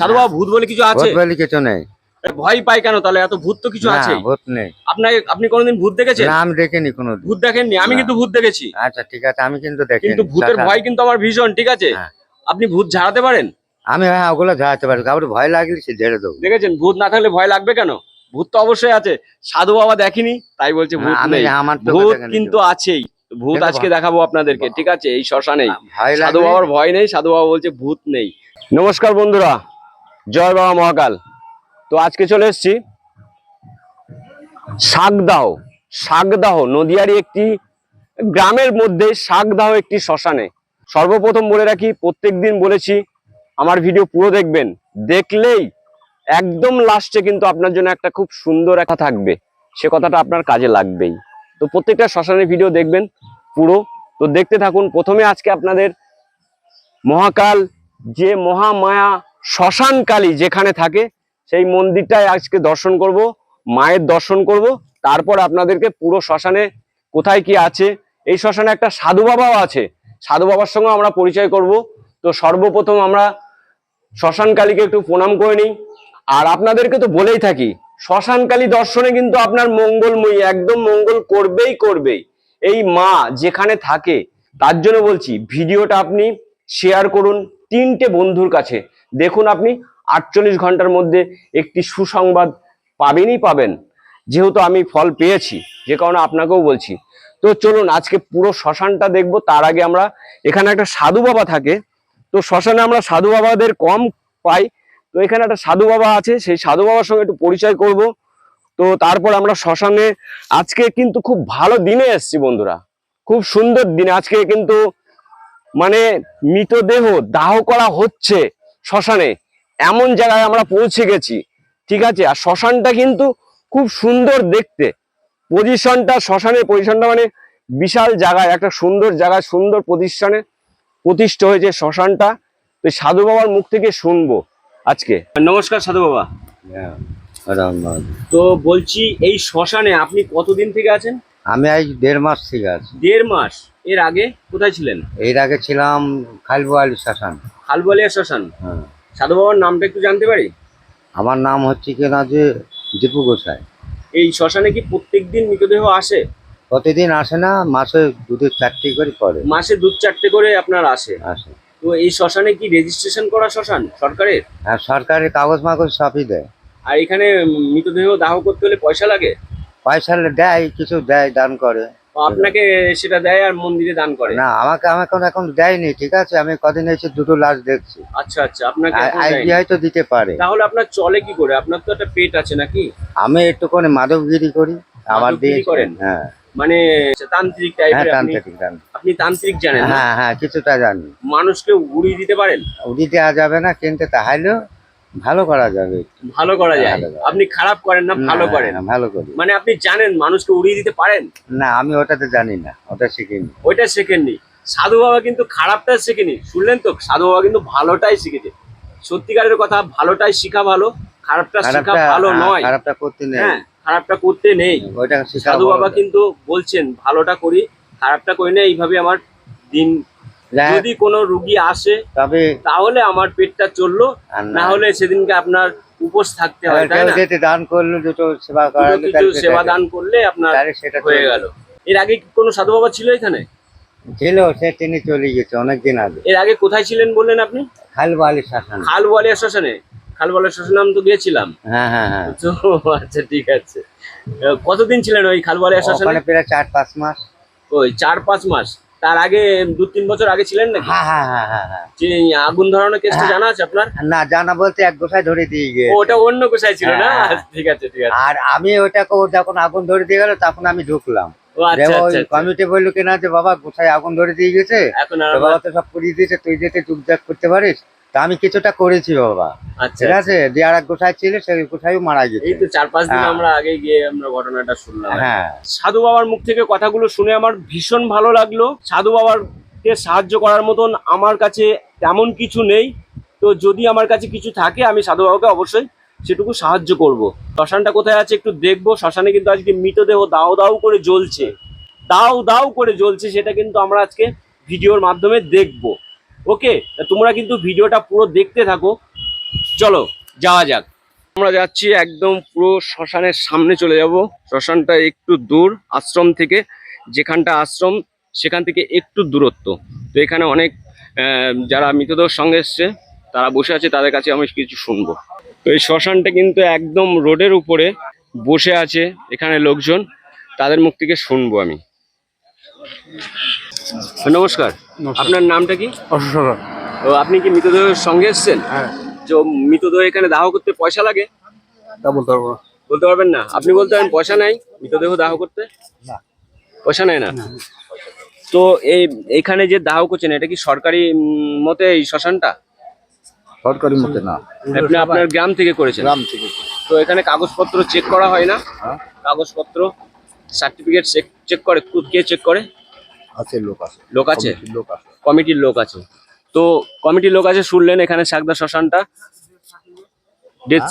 সাধু বাবা ভূত বলে কিছু আছে? ভূত বলে কিছু নেই। ভয় পাই কেন তাহলে? এত ভূত তো কিছু আছে ভূত নেই। আপনাকে আপনি কোনোদিন ভূত দেখেছেন? না আমি দেখিনি কোনো ভূত দেখেননি? আমি কিন্তু ভূত দেখেছি। আচ্ছা ঠিক আছে আমি কিন্তু দেখিনি। কিন্তু ভূতের ভয় কিন্তু আমার ভীষণ ঠিক আছে? হ্যাঁ। আপনি ভূত ঝাড়াতে পারেন? আমি হ্যাঁ ওগুলো ঝাড়াতে পারি। কাউর ভয় লাগলে সে ঝেড়ে দেবো। দেখেছেন? ভূত না থাকলে ভয় লাগবে কেন? ভূত তো অবশ্যই আছে। সাধু বাবা দেখেনি তাই বলছে ভূত আমি নেই। আমার তো ভূত কিন্তু আছেই। ভূত আজকে দেখাবো আপনাদেরকে ঠিক আছে? এই শ্মশানেই। সাধু বাবার ভয় নেই সাধু বাবা বলছে ভূত নেই। নমস্কার বন্ধুরা। জয় বাবা মহাকাল। তো আজকে চলে এসছি শাকদাহ। শাকদাহ নদিয়ারই একটি গ্রামের মধ্যে শাকদাহ একটি শ্মশানে। সর্বপ্রথম বলে রাখি, প্রত্যেক দিন বলেছি, আমার ভিডিও পুরো দেখবেন। দেখলেই একদম লাস্টে কিন্তু আপনার জন্য একটা খুব সুন্দর একটা থাকবে। সে কথাটা আপনার কাজে লাগবেই। তো প্রত্যেকটা শ্মশানের ভিডিও দেখবেন পুরো। তো দেখতে থাকুন, প্রথমে আজকে আপনাদের মহাকাল, যে মহামায়া শ্মশান কালী যেখানে থাকে, সেই মন্দিরটায় আজকে দর্শন করব, মায়ের দর্শন করব, তারপর আপনাদেরকে পুরো শ্মশানে কোথায় কি আছে, এই শ্মশানে একটা সাধু বাবাও আছে, সাধু বাবার সঙ্গে আমরা পরিচয় করব। তো সর্বপ্রথম আমরা শ্মশান কালীকে একটু প্রণাম করে নিই। আর আপনাদেরকে তো বলেই থাকি শ্মশান কালী দর্শনে কিন্তু আপনার মঙ্গলময়ী, একদম মঙ্গল করবেই করবেই। এই মা যেখানে থাকে, তার জন্য বলছি, ভিডিওটা আপনি শেয়ার করুন তিনটে বন্ধুর কাছে। দেখুন আপনি, আটচল্লিশ ঘণ্টার মধ্যে একটি সুসংবাদ পাবেনই পাবেন। যেহেতু আমি ফল পেয়েছি, যে কারণে আপনাকেও বলছি। তো চলুন, আজকে পুরো শ্মশানটা দেখব। তার আগে আমরা, এখানে একটা সাধু বাবা থাকে। তো শ্মশানে আমরা সাধু বাবাদের কম পাই। তো এখানে একটা সাধু বাবা আছে, সেই সাধু বাবার সঙ্গে একটু পরিচয় করব। তো তারপর আমরা শ্মশানে, আজকে কিন্তু খুব ভালো দিনে এসেছি বন্ধুরা। খুব সুন্দর দিনে। আজকে কিন্তু মানে মৃতদেহ দাহ করা হচ্ছে। শ্মশানে। এমন জায়গায় আমরা পৌঁছে গেছি ঠিক আছে? আর শ্মশানটা কিন্তু খুব সুন্দর দেখতে। পজিশনটা শ্মশানের পজিশনটা মানে বিশাল জায়গায় একটা সুন্দর জায়গায় সুন্দর প্রতিষ্ঠানে প্রতিষ্ঠা হয়েছে শ্মশানটা। তো সাধু বাবার মুখ থেকে শুনব আজকে। নমস্কার সাধু বাবা। হ্যাঁ, রাম রাম। তো বলছি এই শ্মশানে আপনি কতদিন থেকে আছেন? আমি আজ দেড় মাস থেকে আছি। দেড় মাস। এর আগে কোথায় ছিলেন? এর আগে ছিলাম খালবুয়ালি শাসন খালবালিয়া শ্মশান। হ্যাঁ। সাধু বাবার নামটা একটু জানতে পারি? আমার নাম হচ্ছে কিনা যে দীপু গোসাই। এই শ্মশানে কি প্রত্যেক দিন মৃতদেহ আসে? প্রতিদিন আসে না মাসে দুটো চারটে করে করে। মাসে দু চারটে করে আপনার আসে। আসে। তো এই শ্মশানে কি রেজিস্ট্রেশন করা শ্মশান সরকারের? আর সরকারের কাগজ মাগজ সবই দেয়। আর এখানে মৃতদেহ দাহ করতে হলে পয়সা লাগে? পয়সা দেয় কিছু দেয় দান করে। আপনাকে সেটা দেয় আর মন্দিরে দান করে? না আমাকে আমাকে এখন দেয়নি ঠিক আছে? আমি কদিন এসে দুটো লাশ দেখছি। আচ্ছা আচ্ছা আপনাকে আইডিয়া হয়তো দিতে পারে। তাহলে আপনার চলে কি করে? আপনার তো একটা পেট আছে নাকি? আমি একটুখানি মাধবগিরি করি আমার দিয়ে করেন? হ্যাঁ। মানে তান্ত্রিক হ্যাঁ টাইপের আপনি তান্ত্রিক তান্ত্রিক। আপনি তান্ত্রিক জানেন হ্যাঁ হ্যাঁ কিছুটা জানি। মানুষকে উড়িয়ে দিতে পারেন? উড়ি দেওয়া যাবে না কিন্তু তাহলেও ভালো করা যাবে। ভালো করা যায়। আপনি খারাপ করেন না ভালো করেন। ভালো করি। মানে আপনি জানেন মানুষকে উড়িয়ে দিতে পারেন? না আমি ওটাতে জানি না ওটা শিখিনি। ওইটা শেখেননি। সাধু বাবা কিন্তু খারাপটা শেখেনি। শুনলেন তো সাধু বাবা কিন্তু ভালোটাই শিখেছে। সত্যিকারের কথা ভালোটাই শিখা ভালো খারাপটা শিখা ভালো হ্যাঁ, নয়। খারাপটা করতে নেই। হ্যাঁ খারাপটা করতে নেই। ওইটা সাধু বাবা কিন্তু বলছেন ভালোটা করি খারাপটা করি না এইভাবে আমার দিন যদি কোনো রুগী আসে তবে তাহলে আমার পেটটা চলল না। হলে সেদিনকে আপনার উপোস থাকতে হয় তাই না? যদি দান করল দুটো সেবা দুটো সেবা দান করলে আপনার সেটা হয়ে গেল। এর আগে কি কোনো সাধু বাবা ছিল এখানে? ছিল সে তিনি চলে গেছে অনেকদিন আগে। এর আগে কোথায় ছিলেন বললেন আপনি? খালবালি শাসন খালবালিয়া শ্মশানে। খালবালিয়া শ্মশানে আমি তো গিয়েছিলাম। হ্যাঁ হ্যাঁ হ্যাঁ। আচ্ছা ঠিক আছে। কতদিন ছিলেন ওই খালবালিয়া শ্মশানে? ওখানে প্রায় চার পাঁচ মাস। ওই চার পাঁচ মাস। তার আগে দু তিন বছর আগে ছিলেন না হ্যাঁ হ্যাঁ হ্যাঁ হ্যাঁ হ্যাঁ। যে আগুন ধরানোর কেসটা জানা আছে আপনার? না জানা বলতে এক গোসায় ধরে দিয়ে গিয়ে ওটা অন্য কোথায় ছিল না? হ্যাঁ। ঠিক আছে ঠিক আছে। আর আমি ওটাকে ও যখন আগুন ধরে দিয়ে গেল তখন আমি ঢুকলাম। ও আচ্ছা আচ্ছা আচ্ছা। কমিটি বলল কিনা যে বাবা গোসাই আগুন ধরে দিয়ে গেছে এখন বাবা তো সব করিয়ে দিয়েছে তুই যেতে চুপচাপ করতে পারিস তা আমি কিছুটা করেছি বাবা। আচ্ছা ঠিক আছে? যে আর এক গোসাই ছিল সেই গোসাইও মারা গেছে। এই তো চার পাঁচ দিন হ্যাঁ। আমরা আগে গিয়ে আমরা ঘটনাটা শুনলাম। হ্যাঁ। সাধু বাবার মুখ থেকে কথাগুলো শুনে আমার ভীষণ ভালো লাগল। সাধু বাবারকে সাহায্য করার মতন আমার কাছে তেমন কিছু নেই। তো যদি আমার কাছে কিছু থাকে আমি সাধু বাবাকে অবশ্যই সেটুকু সাহায্য করব। শ্মশানটা কোথায় আছে একটু দেখব। শ্মশানে কিন্তু আজকে মৃতদেহ দাও দাও করে জ্বলছে। দাও দাও করে জ্বলছে সেটা কিন্তু আমরা আজকে ভিডিওর মাধ্যমে দেখব। ওকে তোমরা কিন্তু ভিডিওটা পুরো দেখতে থাকো। চলো, যাওয়া যাক। আমরা যাচ্ছি একদম পুরো শ্মশানের সামনে চলে যাব। শ্মশানটা একটু দূর, আশ্রম থেকে। যেখানটা আশ্রম, সেখান থেকে একটু দূরত্ব। তো এখানে অনেক যারা মৃতদেহ সঙ্গে এসছে, তারা বসে আছে, তাদের কাছে আমি কিছু শুনব। তো এই শ্মশানটা কিন্তু একদম রোডের উপরে বসে আছে এখানে লোকজন। তাদের মুখ থেকে শুনব আমি। নমস্কার। আপনার নামটা কি? ও আপনি কি মৃতদেহের সঙ্গে এসছেন? হ্যাঁ। তো মৃতদেহ এখানে দাহ করতে পয়সা লাগে? তা বলতে পারব বলতে পারবেন না? আপনি বলতে পারেন পয়সা নাই? মৃতদেহ দাহ করতে? পয়সা নেয় না? তো এই এখানে যে দাহ করছেন এটা কি সরকারি মতে এই শ্মশানটা? সরকারি মতে না। আপনি আপনার গ্রাম থেকে করেছেন? গ্রাম থেকে। তো এখানে কাগজপত্র চেক করা হয় না? হ্যাঁ। কাগজপত্র সার্টিফিকেট চেক চেক করে কে চেক করে? আছে লোক আছে। লোক আছে? কমিটির লোক আছে। কমিটির লোক আছে। তো কমিটির লোক আছে শুনলেন এখানে সাকদা শ্মশানটা? ডেথ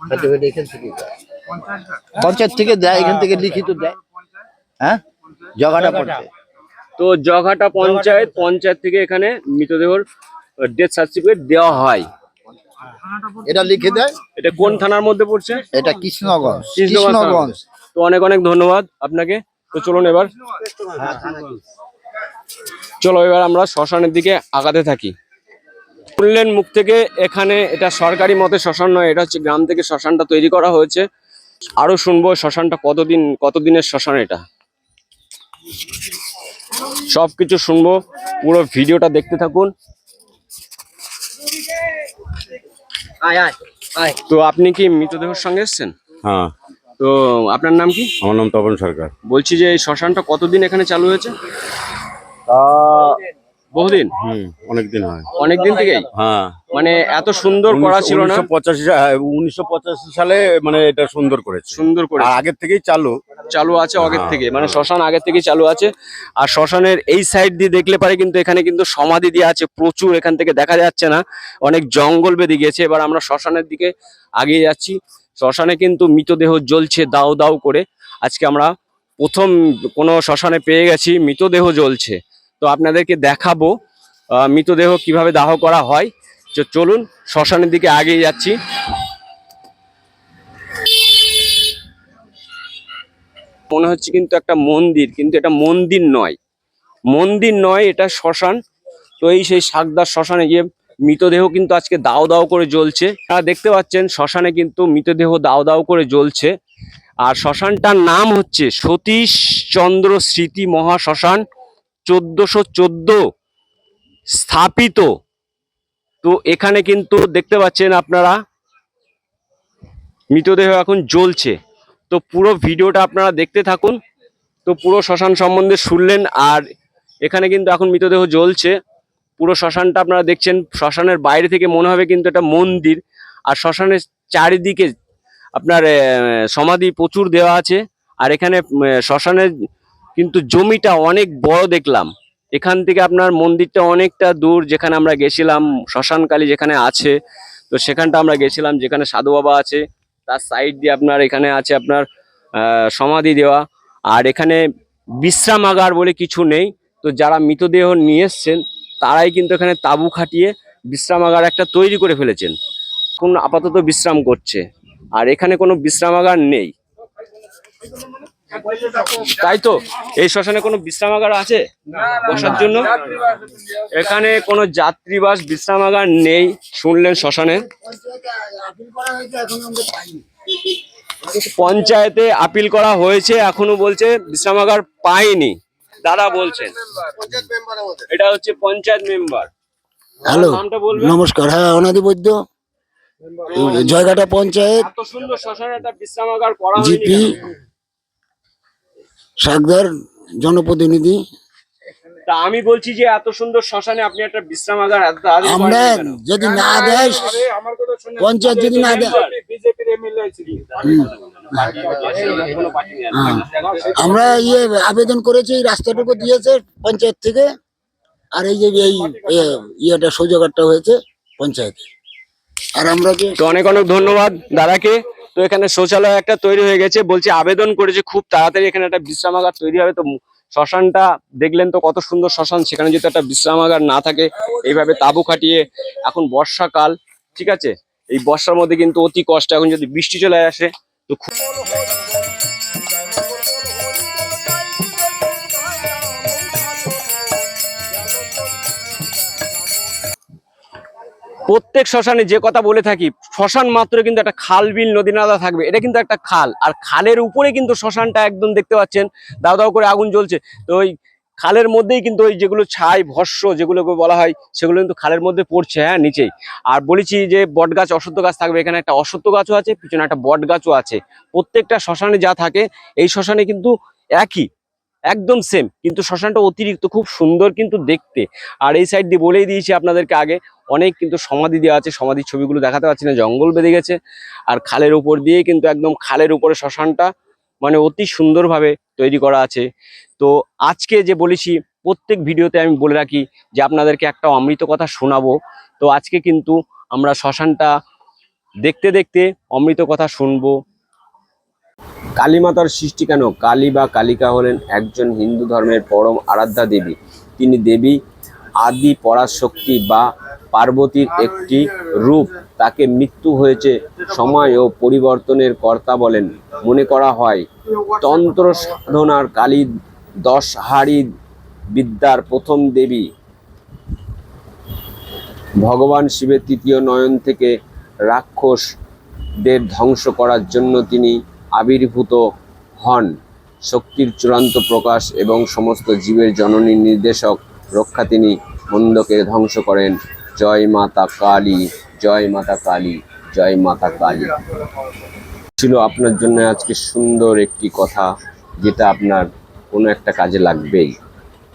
সার্টিফিকেট এখান থেকে দেয়। পঞ্চায়েত থেকে দেয় এখান থেকে লিখিত দেয়। হ্যাঁ? জগাটা তো জঘাটা পঞ্চায়েত পঞ্চায়েত থেকে এখানে মৃতদেহর ডেথ সার্টিফিকেট দেওয়া হয়। এটা লিখে দেয়। এটা কোন থানার মধ্যে পড়ছে? এটা কৃষ্ণগঞ্জ। তো অনেক অনেক ধন্যবাদ আপনাকে। তো চলুন এবার। চলো এবার আমরা শ্মশানের দিকে আগাতে থাকি। শুনলেন মুখ থেকে এখানে এটা সরকারি মতে শ্মশান নয় এটা হচ্ছে গ্রাম থেকে শ্মশানটা তৈরি করা হয়েছে। আরও শুনব শ্মশানটা কতদিন কতদিনের শ্মশান এটা? সবকিছু শুনব পুরো ভিডিওটা দেখতে থাকুন। তো আপনি কি মৃতদেহের সঙ্গে এসেছেন? হ্যাঁ। তো আপনার নাম কি? আমার নাম তপন সরকার। বলছি যে এই শ্মশানটা কতদিন এখানে চালু হয়েছে? বহুদিন? হুম অনেকদিন হয়। অনেকদিন থেকেই? হ্যাঁ। মানে এত সুন্দর করা ছিল না? পঁচাশি উনিশশো পঁচাশি সালে মানে এটা সুন্দর করেছে। সুন্দর করে আগের থেকেই চালু। চালু আছে আগের হ্যাঁ, থেকে মানে শ্মশান আগের থেকে চালু আছে। আর শ্মশানের এই সাইড দিয়ে দেখলে পারে কিন্তু এখানে কিন্তু সমাধি দিয়ে আছে প্রচুর এখান থেকে দেখা যাচ্ছে না। অনেক জঙ্গল বেঁধে গিয়েছে। এবার আমরা শ্মশানের দিকে আগিয়ে যাচ্ছি। শ্মশানে কিন্তু মৃতদেহ জ্বলছে দাও দাও করে। আজকে আমরা প্রথম কোনো শ্মশানে পেয়ে গেছি, মৃতদেহ জ্বলছে। তো আপনাদেরকে দেখাবো মৃতদেহ কীভাবে দাহ করা হয়। তো চলুন, শ্মশানের দিকে আগিয়ে যাচ্ছি। মনে হচ্ছে কিন্তু একটা মন্দির, কিন্তু এটা মন্দির নয়। মন্দির নয়, এটা শ্মশান। তো এই সেই শাকদার শ্মশানে গিয়ে মৃতদেহ কিন্তু আজকে দাও দাও করে জ্বলছে। তারা দেখতে পাচ্ছেন, শ্মশানে কিন্তু মৃতদেহ দাও দাও করে জ্বলছে। আর শ্মশানটার নাম হচ্ছে সতীশ চন্দ্র স্মৃতি মহা শ্মশান চোদ্দশো চোদ্দ স্থাপিত। তো এখানে কিন্তু দেখতে পাচ্ছেন আপনারা, মৃতদেহ এখন জ্বলছে। তো পুরো ভিডিওটা আপনারা দেখতে থাকুন। তো পুরো শ্মশান সম্বন্ধে শুনলেন আর এখানে কিন্তু এখন মৃতদেহ জ্বলছে। পুরো শ্মশানটা আপনারা দেখছেন, শ্মশানের বাইরে থেকে মনে হবে কিন্তু এটা মন্দির। আর শ্মশানের চারিদিকে আপনার সমাধি প্রচুর দেওয়া আছে। আর এখানে শ্মশানের কিন্তু জমিটা অনেক বড় দেখলাম। এখান থেকে আপনার মন্দিরটা অনেকটা দূর যেখানে আমরা গেছিলাম, শ্মশানকালী যেখানে আছে, তো সেখানটা আমরা গেছিলাম যেখানে সাধু বাবা আছে। তার সাইড দিয়ে আপনার এখানে আছে আপনার সমাধি দেওয়া। আর এখানে বিশ্রামাগার বলে কিছু নেই। তো যারা মৃতদেহ নিয়ে এসছেন তারাই কিন্তু এখানে তাঁবু খাটিয়ে বিশ্রামাগার একটা তৈরি করে ফেলেছেন। এখন আপাতত বিশ্রাম করছে। আর এখানে কোনো বিশ্রামাগার নেই। তাই তো? এই শ্মশানে কোনো বিশ্রামাগার আছে? বসার জন্য? এখানে কোনো যাত্রীবাস বিশ্রামাগার নেই, শুনলেন শ্মশানে। পঞ্চায়েতে আপিল করা হয়েছে, এখনও বলছে, বিশ্রামাগার পাইনি দাদা বলছেন। এটা হচ্ছে পঞ্চায়েত মেম্বার হ্যালো নমস্কার। হ্যাঁ অনাদি বৈদ্য। জয়ঘাটা পঞ্চায়েত। এত সুন্দর শ্মশানে একটা বিশ্রামাগার করা জিপি সাগদার সাকদার জনপ্রতিনিধি। তা আমি বলছি যে এত সুন্দর শ্মশানে আপনি একটা বিশ্রামাগার আমরা যদি না দেয় পঞ্চায়েত যদি না দেয়। আমরা ইয়ে আবেদন করেছি এই রাস্তাটুকু দিয়েছে পঞ্চায়েত থেকে আর এই যে এই ইয়েটা সৌজাগারটা হয়েছে পঞ্চায়েতে। আর আমরা যে তো অনেক অনেক ধন্যবাদ দাদাকে। তো এখানে শৌচালয় একটা তৈরি হয়ে গেছে বলছি আবেদন করেছে খুব তাড়াতাড়ি এখানে একটা বিশ্রামাগার তৈরি হবে তো শ্মশানটা দেখলেন তো কত সুন্দর শ্মশান, সেখানে যদি একটা বিশ্রামাগার না থাকে, এইভাবে তাঁবু খাটিয়ে, এখন বর্ষাকাল, ঠিক আছে? এই বর্ষার মধ্যে কিন্তু অতি কষ্ট এখন যদি বৃষ্টি চলে আসে, তো খুব প্রত্যেক শ্মশানে যে কথা বলে থাকি, শ্মশান মাত্র কিন্তু একটা খাল বিল, নদী নালা থাকবে। এটা কিন্তু একটা খাল। আর খালের উপরে কিন্তু শ্মশানটা একদম দেখতে পাচ্ছেন, দাও দাও করে আগুন জ্বলছে। তো ওই খালের মধ্যেই কিন্তু ওই যেগুলো ছাই, ভস্য যেগুলোকে বলা হয়, সেগুলো কিন্তু খালের মধ্যে পড়ছে হ্যাঁ নিচেই। আর বলেছি যে বট গাছ অসত্য গাছ থাকবে এখানে। একটা অসত্য গাছও আছে, পিছনে একটা বট গাছও আছে। প্রত্যেকটা শ্মশানে যা থাকে, এই শ্মশানে কিন্তু একই। একদম সেম কিন্তু শ্মশানটা অতিরিক্ত, খুব সুন্দর কিন্তু দেখতে। আর এই সাইড দিয়ে বলেই দিয়েছি আপনাদেরকে আগে, অনেক কিন্তু সমাধি দেওয়া আছে, সমাধির ছবিগুলো দেখাতে পাচ্ছি না, জঙ্গল বেঁধে গেছে। আর খালের উপর দিয়ে কিন্তু একদম খালের উপরে শ্মশানটা মানে অতি সুন্দরভাবে তৈরি করা আছে। তো আজকে যে বলেছি, প্রত্যেক ভিডিওতে আমি বলে রাখি যে আপনাদেরকে একটা অমৃত কথা শোনাবো। তো আজকে কিন্তু আমরা শ্মশানটা দেখতে দেখতে অমৃত কথা শুনব। কালীমাতার সৃষ্টি কেন? কালী বা কালিকা হলেন একজন হিন্দু ধর্মের পরম আরাধ্যা দেবী। তিনি দেবী, আদি পরাশক্তি বা পার্বতীর একটি রূপ। তাকে মৃত্যু হয়েছে সময় ও পরিবর্তনের কর্তা বলেন। মনে করা হয়, তন্ত্র সাধনার কালী দশ হাড়ি বিদ্যার প্রথম দেবী। ভগবান শিবের তৃতীয় নয়ন থেকে রাক্ষসদের ধ্বংস করার জন্য তিনি আবির্ভূত হন। শক্তির চূড়ান্ত প্রকাশ এবং সমস্ত জীবের জননী নির্দেশক রক্ষা তিনি মন্দকে ধ্বংস করেন। জয় মাতা কালী, জয় মাতা কালী, জয় মাতা কালী। ছিল আপনার জন্য আজকে সুন্দর একটি কথা, যেটা আপনার কোনো একটা কাজে লাগবেই।